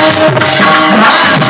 Música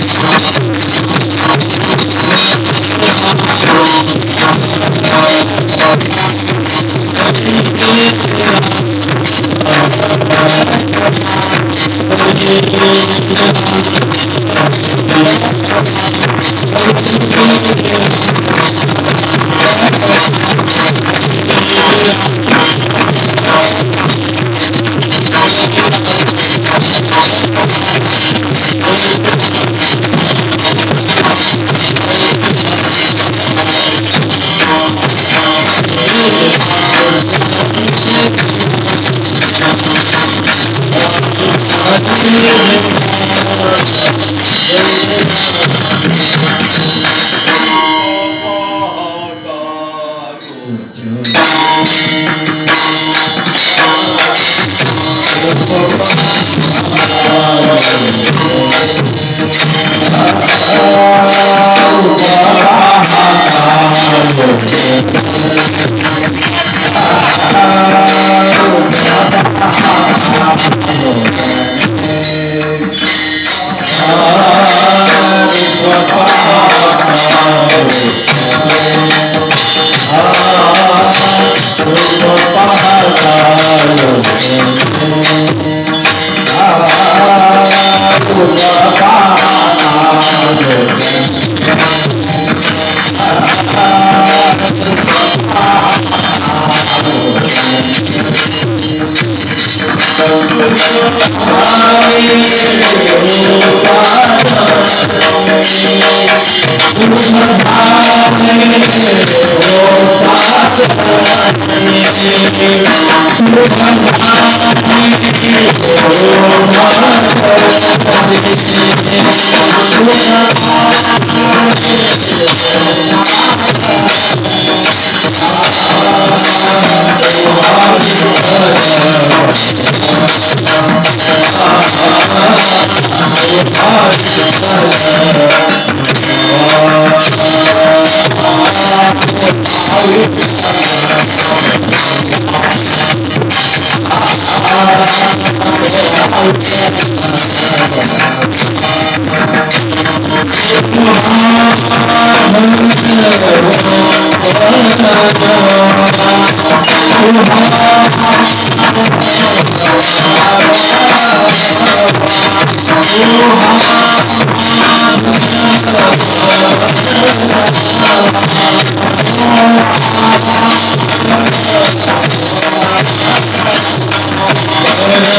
Oh,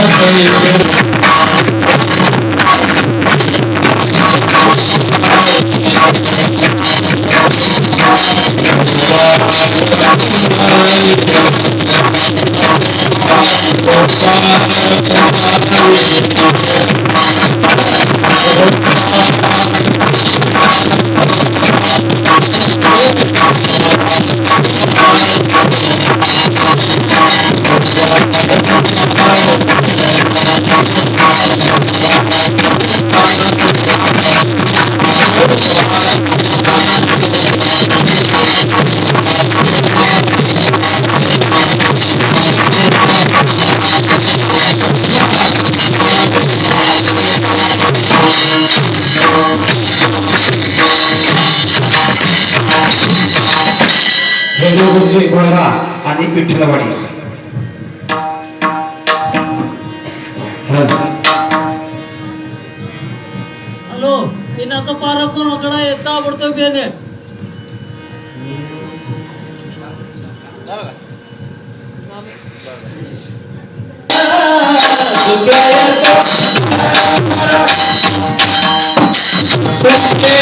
本当に。सुखे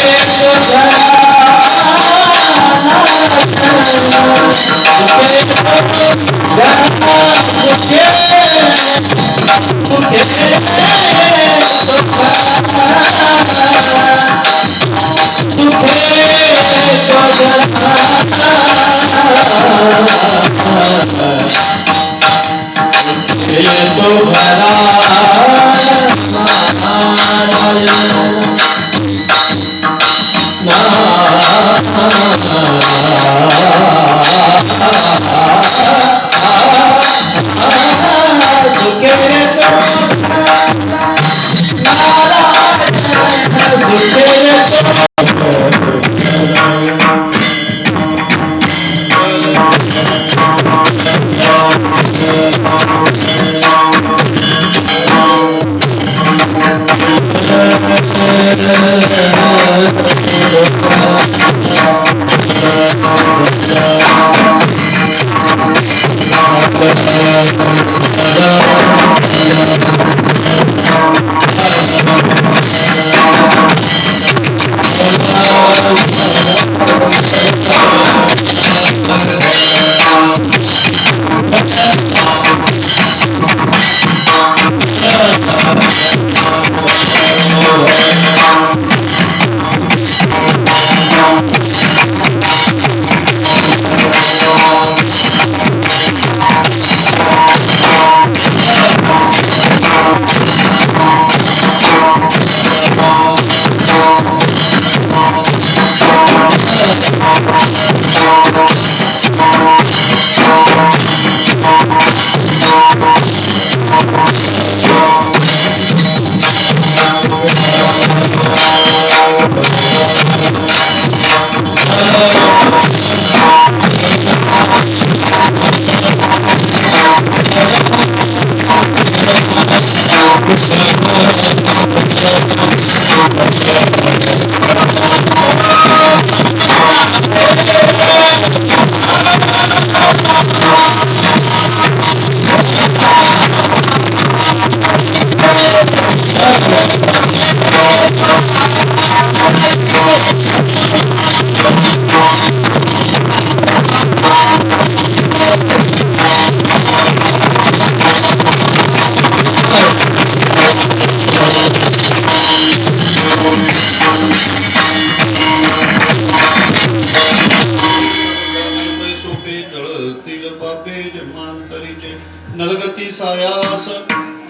नलगती सायास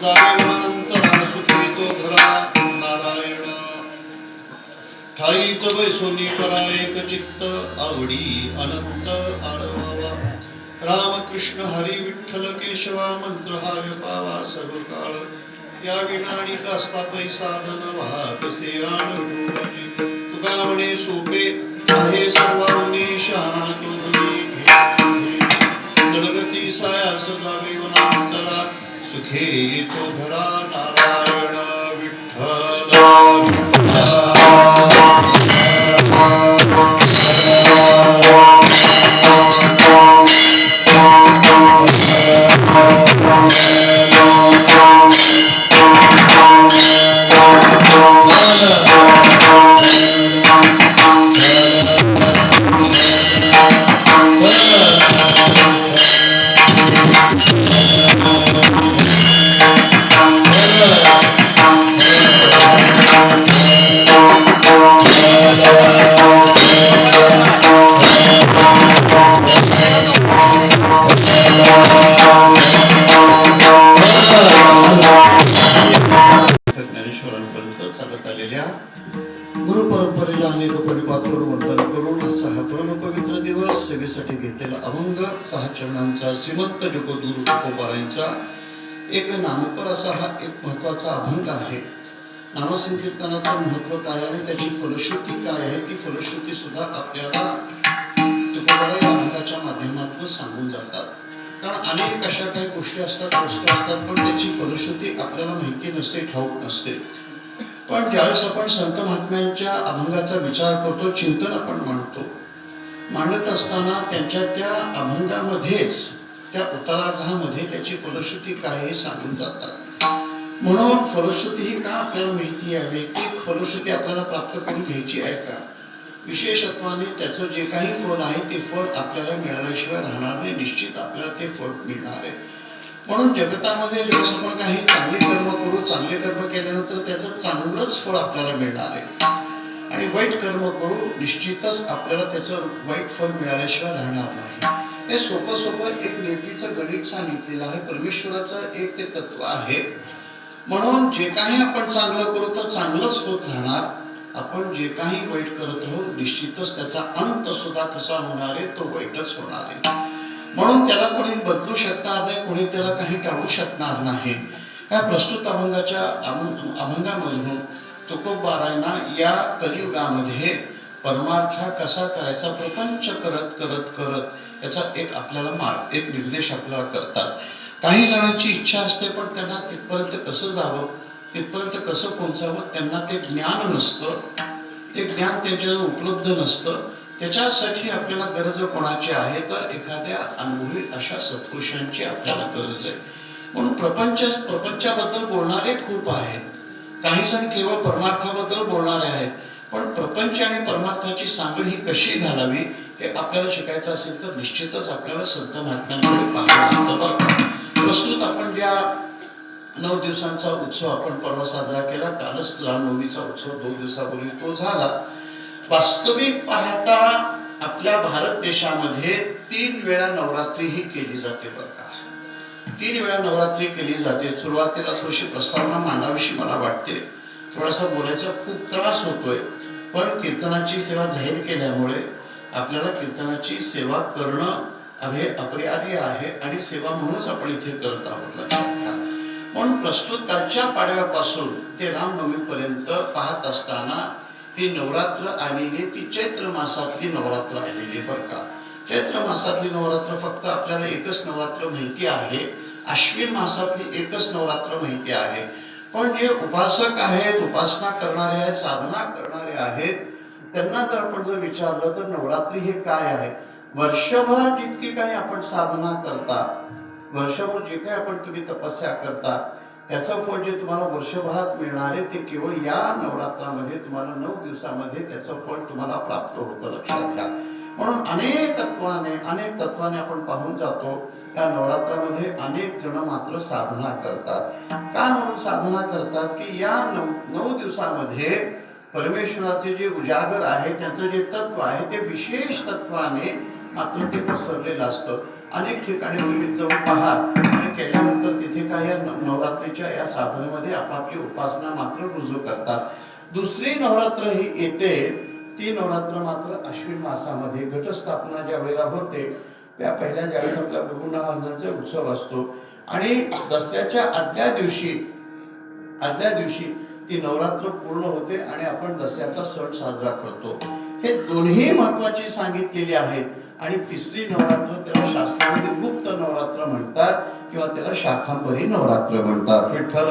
जावे सुखी तो घरा नारायण। ठाईच बैसोनी करा एक चित्त आवडी अनंत आळवावा रामकृष्ण हरी विठ्ठल केशवा मंत्र हा पावा सर्व काळ या विनाणी कास्ता पैसाधन धन कसे आणूजी तुका म्हणे सोपे आहे सर्वांनी शहाणुनी चालत गुरु परंपरेला अनेक परिपात्र वंदन करून असा हा परमपवित्र दिवस सेवेसाठी घेतलेला अभंग. सहा चरणांचा श्रीमंत जगद्गुरु तुकोबारायांचा एक नामपर असा हा एक महत्त्वाचा अभंग आहे. नामसंकीर्तनाचं महत्त्व काय आणि त्याची फलश्रुती काय आहे ती फलश्रुती सुद्धा आपल्याला तुकोबारा या अभंगाच्या माध्यमातून सांगून जातात. कारण अनेक अशा काही गोष्टी असतात वस्तू असतात पण त्याची फलश्रुती आपल्याला माहिती नसते ठाऊक नसते. पण ज्यावेळेस आपण संत महात्म्यांच्या अभंगाचा विचार करतो चिंतन आपण मांडतो. मांडत असताना त्यांच्या त्या अभंगामध्येच त्या उत्तरार्धामध्ये त्याची फलश्रुती काय हे सांगून जातात. म्हणून फलश्रुती ही का आपल्याला माहिती यावी? की फलश्रुती आपल्याला प्राप्त करून घ्यायची आहे का? विशेषत्वाने त्याचं जे काही फळ आहे ते फळ आपल्याला मिळाल्याशिवाय राहणार नाही. निश्चित आपल्याला ते फळ मिळणार आहे. म्हणून जगतामध्ये ज्यावेळेस आपण काही चांगले कर्म करू चांगले कर्म केल्यानंतर त्याचं चांगलंच फळ आपल्याला मिळणार आहे. आणि वाईट कर्म करू निश्चितच आपल्याला त्याचं वाईट फळ मिळाल्याशिवाय राहणार नाही. हे सोपं सोपं एक नेतीचं गणित सांगितलेलं आहे. परमेश्वराचं एक ते तत्व आहे. म्हणून जे काही आपण चांगलं करू तर चांगलंच होत राहणार. आपण जे काही वाईट करत राहू निश्चितच त्याचा अंत सुद्धा कसा होणार आहे तो वाईटच होणार आहे. म्हणून त्याला कोणी बदलू शकणार नाही कोणी त्याला काही टाळू शकणार नाही. या प्रस्तुत अभंगाच्या अभंगामधून तुकोबारायना या कलियुगामध्ये परमार्थ हा कसा करायचा प्रपंच करत करत करत याचा एक आपल्याला मार्ग एक निर्देश आपल्याला करतात. काही जणांची इच्छा असते पण त्यांना तिथपर्यंत कसं जावं तिथपर्यंत कसं पोहोचावं त्यांना ते ज्ञान नसतं. ते ज्ञान त्यांच्याजवळ उपलब्ध नसतं. त्याच्यासाठी आपल्याला गरज कोणाची आहे? तर एखाद्या अनुभवी अशा सत्पुरुषांची आपल्याला गरज आहे. म्हणून प्रपंच प्रपंचाबद्दल बोलणारे खूप आहेत. काही जण केवळ परमार्थाबद्दल बोलणारे आहेत. पण प्रपंच आणि परमार्थाची सांगड ही कशी घालावी हे आपल्याला शिकायचं असेल तर निश्चितच आपल्याला संत महात्म्यांकडे पाहावं लागतं प्रस्तुत आपण ज्या नऊ दिवसांचा उत्सव आपण परवा साजरा केला कालच रामनवमीचा उत्सव दोन दिवसापूर्वी तो झाला. वास्तविक पाहता आपल्या भारत देशामध्ये तीन वेळा नवरात्री ही केली जाते बरं का. तीन वेळा नवरात्री केली जाते. सुरुवातीला थोडीशी प्रस्तावना मांडाविषयी मला वाटते. थोडासा बोलायचा खूप त्रास होतोय. पण कीर्तनाची सेवा जाहीर केल्यामुळे आपल्याला कीर्तनाची सेवा करणं अभे अपरिहार्य आहे आणि सेवा म्हणूनच आपण इथे करत आहोत. म्हणून प्रस्तुताच्या पाडव्यापासून ते रामनवमीपर्यंत पाहत असताना ही नवरात्र आलेली ती चैत्र मासातली नवरात्र आलेली बरं का. चैत्र मासातली नवरात्र फक्त आपल्याला एकच नवरात्र माहिती आहे. आश्विन मासातली एकच नवरात्र माहिती आहे. पण जे उपासक आहेत उपासना करणारे आहेत साधना करणारे आहेत त्यांना जर आपण जर विचारलं तर नवरात्री हे काय आहे? वर्षभर जितकी काही आपण साधना करता वर्षभर जे काही आपण तुम्ही तपस्या करता याचं फळ जे तुम्हाला वर्षभरात मिळणार आहे ते केवळ या नवरात्रामध्ये तुम्हाला नऊ दिवसामध्ये त्याचं फळ तुम्हाला प्राप्त होतं लक्षात घ्या. म्हणून अनेक तत्वाने अनेक तत्वाने आपण पाहून जातो या नवरात्रामध्ये अनेक जण मात्र साधना करतात. का म्हणून साधना करतात? की या नऊ नऊ दिवसामध्ये परमेश्वराचे जे उजागर आहे त्याचं जे तत्व आहे ते विशेष तत्वाने आतुरते पसरलेला असतो. अनेक ठिकाणी तुम्ही जाऊन पहा. आणि केल्यानंतर तिथे काही नवरात्रीच्या या साधनेमध्ये आपापली उपासना मात्र रुजू करतात. दुसरी नवरात्र ही येते. ती नवरात्र मात्र अश्विन मासामध्ये घटस्थापना ज्या वेळेला होते त्या पहिल्या ज्यावेळेस आपल्या गुरुनामांचा उत्सव असतो. आणि दसऱ्याच्या आदल्या दिवशी आदल्या दिवशी ती नवरात्र पूर्ण होते आणि आपण दसऱ्याचा सण साजरा करतो. हे दोन्ही महत्वाची सांगितलेली आहेत. आणि तिसरी नवरात्र त्याला शास्त्रामध्ये गुप्त नवरात्र म्हणतात किंवा त्याला शाखांबरी नवरात्र म्हणतात. विठ्ठल!